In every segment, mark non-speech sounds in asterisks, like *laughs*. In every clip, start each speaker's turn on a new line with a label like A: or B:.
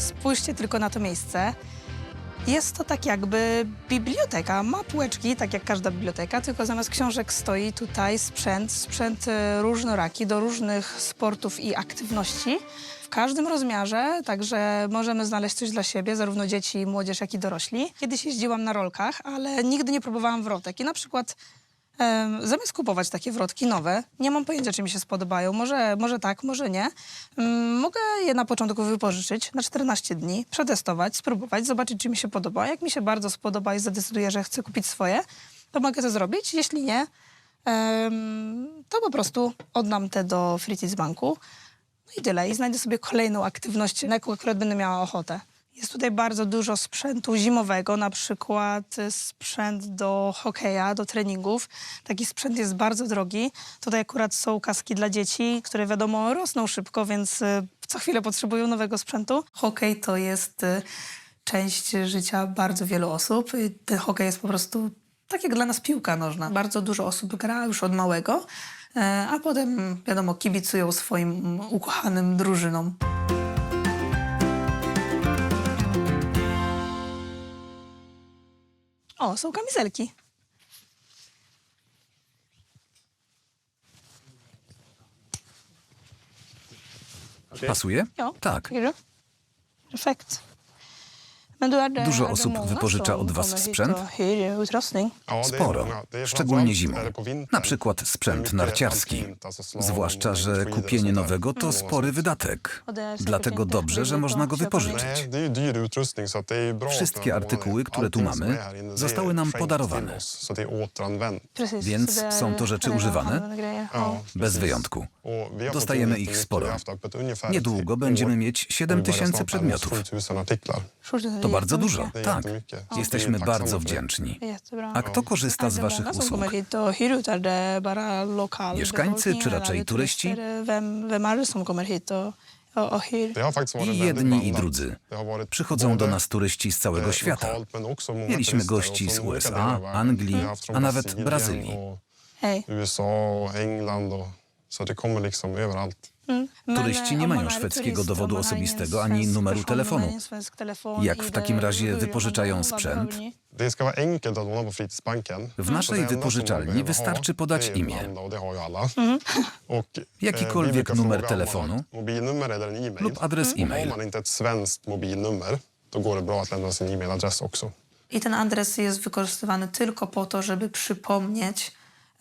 A: Spójrzcie tylko na to miejsce. Jest to tak jakby biblioteka. Ma półeczki, tak jak każda biblioteka, tylko zamiast książek stoi tutaj sprzęt, sprzęt e, różnoraki do różnych sportów i aktywności. W każdym rozmiarze, także możemy znaleźć coś dla siebie, zarówno dzieci, młodzież, jak i dorośli. Kiedyś jeździłam na rolkach, ale nigdy nie próbowałam wrotek. I na przykład Zamiast kupować takie wrotki nowe, nie mam pojęcia, czy mi się spodobają. Może, może tak, może nie. Mm, Mogę je na początku wypożyczyć na 14 dni, przetestować, spróbować, zobaczyć, czy mi się podoba. Jak mi się bardzo spodoba i zadecyduję, że chcę kupić swoje, to mogę to zrobić. Jeśli nie, to po prostu oddam te do Fritis Banku. No i tyle. I znajdę sobie kolejną aktywność, na jaką akurat będę miała ochotę. Jest tutaj bardzo dużo sprzętu zimowego, na przykład y, sprzęt do hokeja, do treningów. Taki sprzęt jest bardzo drogi. Tutaj akurat są kaski dla dzieci, które wiadomo rosną szybko, więc y, co chwilę potrzebują nowego sprzętu. Hokej to jest y, część życia bardzo wielu osób. Ten hokej jest po prostu tak jak dla nas piłka nożna. Bardzo dużo osób gra już od małego, e, a potem wiadomo kibicują swoim ukochanym drużynom. O, są kamizelki.
B: Pasuje?
A: Ja.
B: Tak.
A: Perfekt. Men då är det,
B: Dużo osób wypożycza od was sprzęt? Sporo, szczególnie zimą. Na przykład sprzęt narciarski. Zwłaszcza, że kupienie nowego to spory wydatek. Dlatego dobrze, że można go wypożyczyć. Wszystkie artykuły, które tu mamy, zostały nam podarowane. Więc są to rzeczy używane? Bez wyjątku. Dostajemy ich sporo. Niedługo będziemy mieć 7 tysięcy przedmiotów. To bardzo dużo, tak. Jesteśmy bardzo wdzięczni. A kto korzysta z waszych
A: som
B: usług? Mieszkańcy czy raczej turyści? I jedni i drudzy. Przychodzą do nas turyści z całego świata. Mieliśmy gości z USA, Anglii, a nawet Brazylii.
A: Hej.
C: USA, England så det kommer liksom överallt.
A: Men,
B: Turyści nie mają szwedzkiego dowodu osobistego ani numeru telefonu. Jak w takim razie wypożyczają sprzęt? W naszej wypożyczalni wystarczy podać imię.
C: eh, *laughs*
B: Jakikolwiek
C: brukar
B: numer telefonu lub adres
C: Har
B: e-mail.
C: man inte ett svenskt mobilnummer, då går det bra att lämna sin e-mailadress också.
A: I ten adres jest wykorzystywany tylko po to, żeby przypomnieć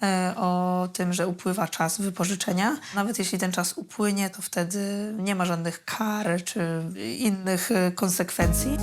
A: e, o tym, że upływa czas wypożyczenia. Nawet jeśli ten czas upłynie, to wtedy nie ma żadnych kar czy innych e, konsekwencji.